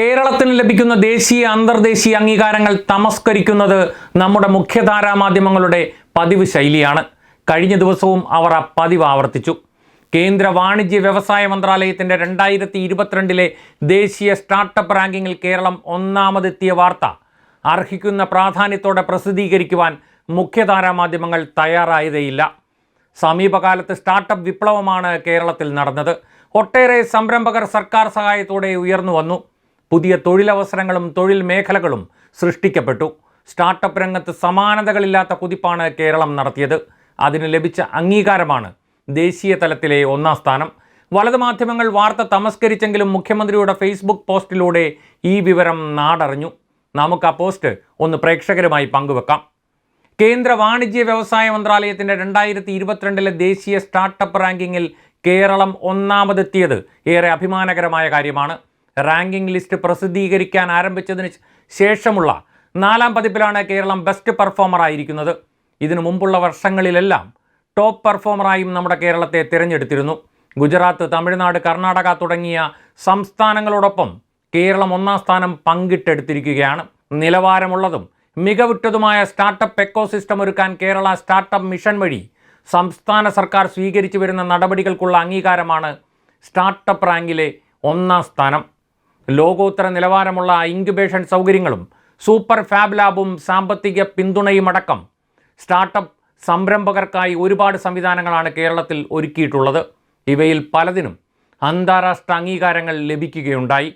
കേരളത്തിന് ലഭിക്കുന്ന ദേശീയ അന്തർദേശീയ അംഗീകാരങ്ങൾ തമസ്കരിക്കുന്നത് നമ്മുടെ മുഖ്യധാരാ മാധ്യമങ്ങളുടെ പതിവ് ശൈലിയാണ്. കഴിഞ്ഞ ദിവസവും അവർ ആ പതിവ് ആവർത്തിച്ചു. കേന്ദ്ര വാണിജ്യ വ്യവസായ മന്ത്രാലയത്തിന്റെ രണ്ടായിരത്തി ഇരുപത്തിരണ്ടിലെ ദേശീയ സ്റ്റാർട്ടപ്പ് റാങ്കിങ്ങിൽ കേരളം ഒന്നാമതെത്തിയ വാർത്ത അർഹിക്കുന്ന പ്രാധാന്യത്തോടെ പ്രസിദ്ധീകരിക്കുവാൻ മുഖ്യധാരാ മാധ്യമങ്ങൾ തയ്യാറായതേയില്ല. സമീപകാലത്ത് സ്റ്റാർട്ടപ്പ് വിപ്ലവമാണ് കേരളത്തിൽ നടന്നത്. ഒട്ടേറെ സംരംഭകർ സർക്കാർ സഹായത്തോടെ ഉയർന്നു വന്നു. പുതിയ തൊഴിലവസരങ്ങളും തൊഴിൽ മേഖലകളും സൃഷ്ടിക്കപ്പെട്ടു. സ്റ്റാർട്ടപ്പ് രംഗത്ത് സമാനതകളില്ലാത്ത കുതിപ്പാണ് കേരളം നടത്തിയത്. അതിന് ലഭിച്ച അംഗീകാരമാണ് ദേശീയ തലത്തിലെ ഒന്നാം സ്ഥാനം. വലതു മാധ്യമങ്ങൾ വാർത്ത തമസ്കരിച്ചെങ്കിലും മുഖ്യമന്ത്രിയുടെ ഫേസ്ബുക്ക് പോസ്റ്റിലൂടെ ഈ വിവരം നാടറിഞ്ഞു. നമുക്ക് ആ പോസ്റ്റ് ഒന്ന് പ്രേക്ഷകരുമായി പങ്കുവെക്കാം. കേന്ദ്ര വാണിജ്യ വ്യവസായ മന്ത്രാലയത്തിന്റെ രണ്ടായിരത്തി ഇരുപത്തിരണ്ടിലെ ദേശീയ സ്റ്റാർട്ടപ്പ് റാങ്കിങ്ങിൽ കേരളം ഒന്നാമതെത്തിയത് ഏറെ അഭിമാനകരമായ കാര്യമാണ്. റാങ്കിംഗ് ലിസ്റ്റ് പ്രസിദ്ധീകരിക്കാൻ ആരംഭിച്ചതിന് ശേഷമുള്ള നാലാം പതിപ്പിലാണ് കേരളം ബെസ്റ്റ് പെർഫോമർ ആയിരിക്കുന്നത് ഇതിനു മുമ്പുള്ള വർഷങ്ങളിലെല്ലാം ടോപ്പ് പെർഫോമറായും നമ്മുടെ കേരളത്തെ തിരഞ്ഞെടുത്തിരുന്നു. ഗുജറാത്ത് തമിഴ്നാട് കർണാടക തുടങ്ങിയ സംസ്ഥാനങ്ങളോടൊപ്പം കേരളം ഒന്നാം സ്ഥാനം പങ്കിട്ടെടുത്തിരിക്കുകയാണ്. നിലവാരമുള്ളതും മികവുറ്റതുമായ സ്റ്റാർട്ടപ്പ് എക്കോസിസ്റ്റം ഒരുക്കാൻ കേരള സ്റ്റാർട്ടപ്പ് മിഷൻ വഴി സംസ്ഥാന സർക്കാർ സ്വീകരിച്ചു വരുന്ന നടപടികൾക്കുള്ള അംഗീകാരമാണ് സ്റ്റാർട്ടപ്പ് റാങ്കിലെ ഒന്നാം സ്ഥാനം. ലോകോത്തര നിലവാരമുള്ള ഇൻക്യുബേഷൻ സൗകര്യങ്ങളും സൂപ്പർ ഫാബ് ലാബും സാമ്പത്തിക പിന്തുണയും അടക്കം സ്റ്റാർട്ടപ്പ് സംരംഭകർക്കായി ഒരുപാട് സംവിധാനങ്ങളാണ് കേരളത്തിൽ ഒരുക്കിയിട്ടുള്ളത്. ഇവയിൽ പലതിനും അന്താരാഷ്ട്ര അംഗീകാരങ്ങൾ ലഭിക്കുകയുണ്ടായി.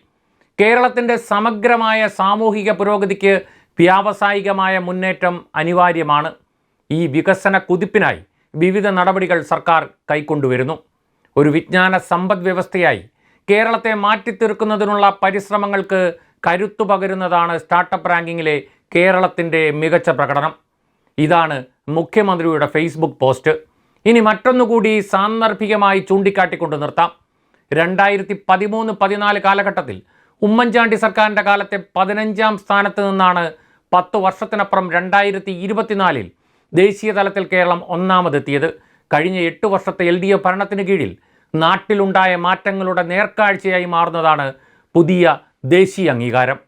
കേരളത്തിന്റെ സമഗ്രമായ സാമൂഹിക പുരോഗതിക്ക് വ്യാവസായികമായ മുന്നേറ്റം അനിവാര്യമാണ്. ഈ വികസന കുതിപ്പിനായി വിവിധ നടപടികൾ സർക്കാർ കൈക്കൊണ്ടുവരുന്നു. ഒരു വിജ്ഞാന സമ്പദ് വ്യവസ്ഥയായി കേരളത്തെ മാറ്റിത്തീർക്കുന്നതിനുള്ള പരിശ്രമങ്ങൾക്ക് കരുത്തു പകരുന്നതാണ് സ്റ്റാർട്ടപ്പ് റാങ്കിങ്ങിലെ കേരളത്തിന്റെ മികച്ച പ്രകടനം. ഇതാണ് മുഖ്യമന്ത്രിയുടെ ഫേസ്ബുക്ക് പോസ്റ്റ്. ഇനി മറ്റൊന്നുകൂടി സാന്ദർഭികമായി ചൂണ്ടിക്കാട്ടിക്കൊണ്ട് നിർത്താം. രണ്ടായിരത്തി പതിമൂന്ന് പതിനാല് കാലഘട്ടത്തിൽ ഉമ്മൻചാണ്ടി സർക്കാരിന്റെ കാലത്തെ പതിനഞ്ചാം സ്ഥാനത്ത് നിന്നാണ് പത്ത് വർഷത്തിനപ്പുറം രണ്ടായിരത്തി ഇരുപത്തിനാലിൽ ദേശീയ തലത്തിൽ കേരളം ഒന്നാമതെത്തിയത്. കഴിഞ്ഞ എട്ട് വർഷത്തെ എൽ ഡി എഫ് ഭരണത്തിന് കീഴിൽ നാട്ടിലുണ്ടായ മാറ്റങ്ങളുടെ നേർക്കാഴ്ചയായി മാറുന്നതാണ് പുതിയ ദേശീയ അംഗീകാരം.